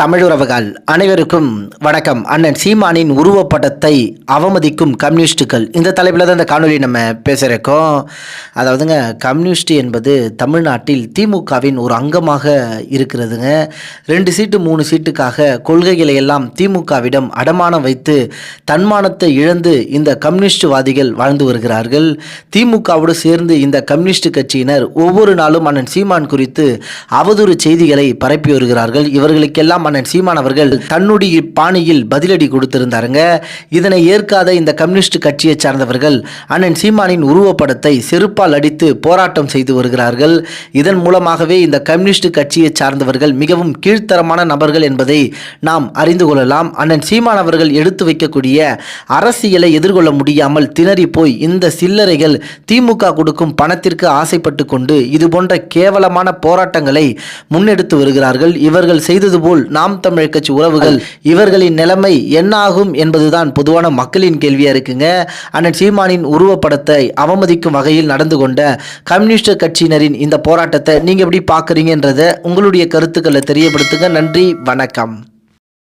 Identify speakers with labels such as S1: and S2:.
S1: தமிழுறவுகள் அனைவருக்கும் வணக்கம். அண்ணன் சீமானின் உருவப்படத்தை அவமதிக்கும் கம்யூனிஸ்டுகள். இந்த தலைப்பில் தான் இந்த காணொலி நம்ம பேசுகிறக்கோம் அதாவதுங்க கம்யூனிஸ்ட் என்பது தமிழ்நாட்டில் திமுகவின் ஒரு அங்கமாக இருக்கிறதுங்க. ரெண்டு சீட்டு மூணு சீட்டுக்காக கொள்கைகளை எல்லாம் திமுகவிடம் அடமானம் வைத்து தன்மானத்தை இழந்து இந்த கம்யூனிஸ்டுவாதிகள் வாழ்ந்து வருகிறார்கள். திமுகவோடு சேர்ந்து இந்த கம்யூனிஸ்ட் கட்சியினர் ஒவ்வொரு நாளும் அண்ணன் சீமான் குறித்து அவதூறு செய்திகளை பரப்பி வருகிறார்கள். இவர்களுக்கெல்லாம் அண்ணன் சீமான் அவர்கள் தன்னுடைய பாணியில் பதிலடி கொடுத்திருந்தாருங்க. இதனை ஏற்காத இந்த கம்யூனிஸ்ட் கட்சியை சார்ந்தவர்கள் அண்ணன் சீமானின் உருவப்படத்தை செருப்பால் அடித்து போராட்டம் செய்து வருகிறார்கள். இதன் மூலமாகவே இந்த கம்யூனிஸ்ட் கட்சியை சார்ந்தவர்கள் மிகவும் கீழ்த்தரமான நபர்கள் என்பதை நாம் அறிந்து கொள்ளலாம். அண்ணன் சீமான் அவர்கள் எடுத்து வைக்கக்கூடிய அரசியலை எதிர்கொள்ள முடியாமல் திணறி போய் இந்த சில்லறைகள் திமுக கொடுக்கும் பணத்திற்கு ஆசைப்பட்டு கொண்டு இதுபோன்ற கேவலமான போராட்டங்களை முன்னெடுத்து வருகிறார்கள். இவர்கள் செய்தது போல் நாம் தமிழ் கட்சி உறவுகள் இவர்களின் நிலைமை என்ன ஆகும் என்பதுதான் பொதுவான மக்களின் கேள்வியா இருக்குங்க. அண்ணன் சீமானின் உருவப்படத்தை அவமதிக்கும் வகையில் நடந்து கொண்ட கம்யூனிஸ்ட் கட்சியினரின் இந்த போராட்டத்தை நீங்க எப்படி பார்க்குறீங்கன்றதை உங்களுடைய கருத்துக்களை தெரியப்படுத்துங்க. நன்றி வணக்கம்.